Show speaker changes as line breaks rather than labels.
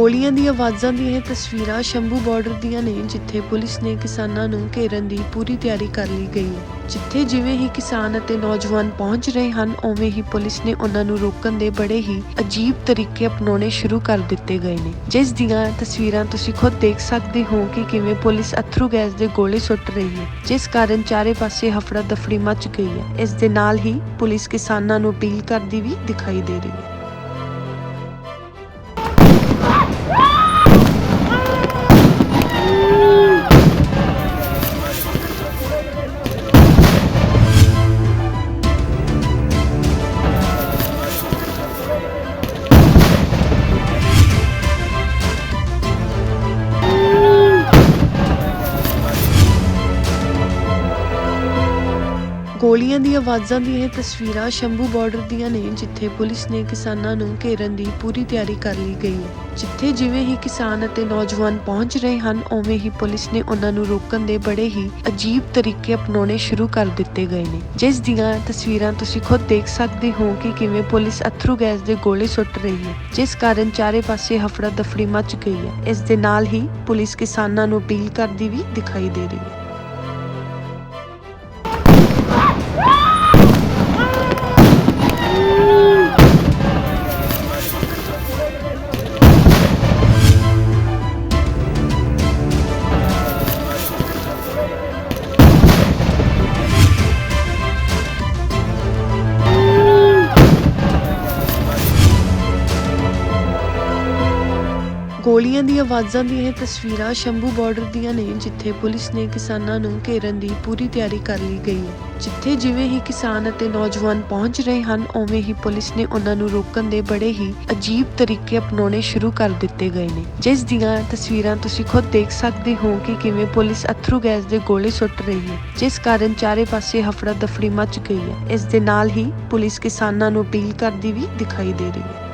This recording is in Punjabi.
ਗੋਲੀਆਂ ਦੀ ਆਵਾਜ਼ਾਂ ਦੀਆਂ ਇਹ ਤਸਵੀਰਾਂ ਸ਼ੰਭੂ ਬਾਰਡਰ ਦੀਆਂ ਨੇ, ਜਿੱਥੇ ਪੁਲਿਸ ਨੇ ਕਿਸਾਨਾਂ ਨੂੰ ਘੇਰਨ ਦੀ ਪੂਰੀ ਤਿਆਰੀ ਕਰ ਲਈ ਗਈ। ਹੈ ਜਿੱਥੇ ਜਿਵੇਂ ਹੀ ਕਿਸਾਨ ਅਤੇ ਨੌਜਵਾਨ ਪਹੁੰਚ ਰਹੇ ਹਨ, ਉਵੇਂ ਹੀ ਪੁਲਿਸ ਨੇ ਉਹਨਾਂ ਨੂੰ ਰੋਕਣ ਦੇ ਬੜੇ ਹੀ ਅਜੀਬ ਤਰੀਕੇ ਅਪਣਾਉਣੇ ਸ਼ੁਰੂ ਕਰ ਦਿੱਤੇ ਗਏ ਨੇ। ਜਿਸ ਦੀਆਂ ਤਸਵੀਰਾਂ ਤੁਸੀਂ ਖੁਦ ਦੇਖ ਸਕਦੇ ਹੋ ਕਿ ਕਿਵੇਂ ਪੁਲਿਸ ਅਥਰੂ ਗੈਸ ਦੇ ਗੋਲੇ ਸੁੱਟ ਰਹੀ ਹੈ, ਜਿਸ ਕਾਰਨ ਚਾਰੇ ਪਾਸੇ ਹਫੜਾ ਦਫੜੀ ਮਚ ਗਈ ਹੈ। ਇਸ ਦੇ ਨਾਲ ਹੀ ਪੁਲਿਸ ਕਿਸਾਨਾਂ ਨੂੰ ਅਪੀਲ ਕਰਦੀ ਵੀ ਦਿਖਾਈ ਦੇ ਰਹੀ ਹੈ। ਗੋਲੀਆਂ ਦੀ ਆਵਾਜ਼ਾਂ ਦੀਆਂ ਇਹ ਤਸਵੀਰਾਂ ਸ਼ੰਭੂ ਬਾਰਡਰ ਦੀਆਂ ਨੇ, ਜਿੱਥੇ ਪੁਲਿਸ ਨੇ ਕਿਸਾਨਾਂ ਨੂੰ ਘੇਰਨ ਦੀ ਪੂਰੀ ਤਿਆਰੀ ਕਰ ਲਈ ਗਈ। ਹੈ ਜਿੱਥੇ ਜਿਵੇਂ ਹੀ ਕਿਸਾਨ ਅਤੇ ਨੌਜਵਾਨ ਪਹੁੰਚ ਰਹੇ ਹਨ, ਉਵੇਂ ਹੀ ਪੁਲਿਸ ਨੇ ਉਹਨਾਂ ਨੂੰ ਰੋਕਣ ਦੇ ਬੜੇ ਹੀ ਅਜੀਬ ਤਰੀਕੇ ਅਪਣਾਉਣੇ ਸ਼ੁਰੂ ਕਰ ਦਿੱਤੇ ਗਏ ਨੇ। ਜਿਸ ਦੀਆਂ ਤਸਵੀਰਾਂ ਤੁਸੀਂ ਖੁਦ ਦੇਖ ਸਕਦੇ ਹੋ ਕਿ ਕਿਵੇਂ ਪੁਲਿਸ ਅਥਰੂ ਗੈਸ ਦੇ ਗੋਲੇ ਸੁੱਟ ਰਹੀ ਹੈ, ਜਿਸ ਕਾਰਨ ਚਾਰੇ ਪਾਸੇ ਹਫੜਾ ਦਫੜੀ ਮਚ ਗਈ ਹੈ। ਇਸ ਦੇ ਨਾਲ ਹੀ ਪੁਲਿਸ ਕਿਸਾਨਾਂ ਨੂੰ ਅਪੀਲ ਕਰਦੀ ਵੀ ਦਿਖਾਈ ਦੇ ਰਹੀ ਹੈ। ਗੋਲੀਆਂ ਦੀ ਆਵਾਜ਼ਾਂ ਦੀਆਂ ਇਹ ਤਸਵੀਰਾਂ ਸ਼ੰਭੂ ਬਾਰਡਰ ਦੀਆਂ ਨੇ, ਜਿੱਥੇ ਪੁਲਿਸ ਨੇ ਕਿਸਾਨਾਂ ਨੂੰ ਘੇਰਨ ਦੀ ਪੂਰੀ ਤਿਆਰੀ ਕਰ ਲਈ ਗਈ। ਹੈ ਜਿੱਥੇ ਜਿਵੇਂ ਹੀ ਕਿਸਾਨ ਅਤੇ ਨੌਜਵਾਨ ਪਹੁੰਚ ਰਹੇ ਹਨ, ਉਵੇਂ ਹੀ ਪੁਲਿਸ ਨੇ ਉਹਨਾਂ ਨੂੰ ਰੋਕਣ ਦੇ ਬੜੇ ਹੀ ਅਜੀਬ ਤਰੀਕੇ ਅਪਣਾਉਣੇ ਸ਼ੁਰੂ ਕਰ ਦਿੱਤੇ ਗਏ ਨੇ। ਜਿਸ ਦੀਆਂ ਤਸਵੀਰਾਂ ਤੁਸੀਂ ਖੁਦ ਦੇਖ ਸਕਦੇ ਹੋ ਕਿ ਕਿਵੇਂ ਪੁਲਿਸ ਅਥਰੂ ਗੈਸ ਦੇ ਗੋਲੇ ਸੁੱਟ ਰਹੀ ਹੈ, ਜਿਸ ਕਾਰਨ ਚਾਰੇ ਪਾਸੇ ਹਫੜਾ ਦਫੜੀ ਮਚ ਗਈ ਹੈ। ਇਸ ਦੇ ਨਾਲ ਹੀ ਪੁਲਿਸ ਕਿਸਾਨਾਂ ਨੂੰ ਅਪੀਲ ਕਰਦੀ ਵੀ ਦਿਖਾਈ ਦੇ ਰਹੀ ਹੈ।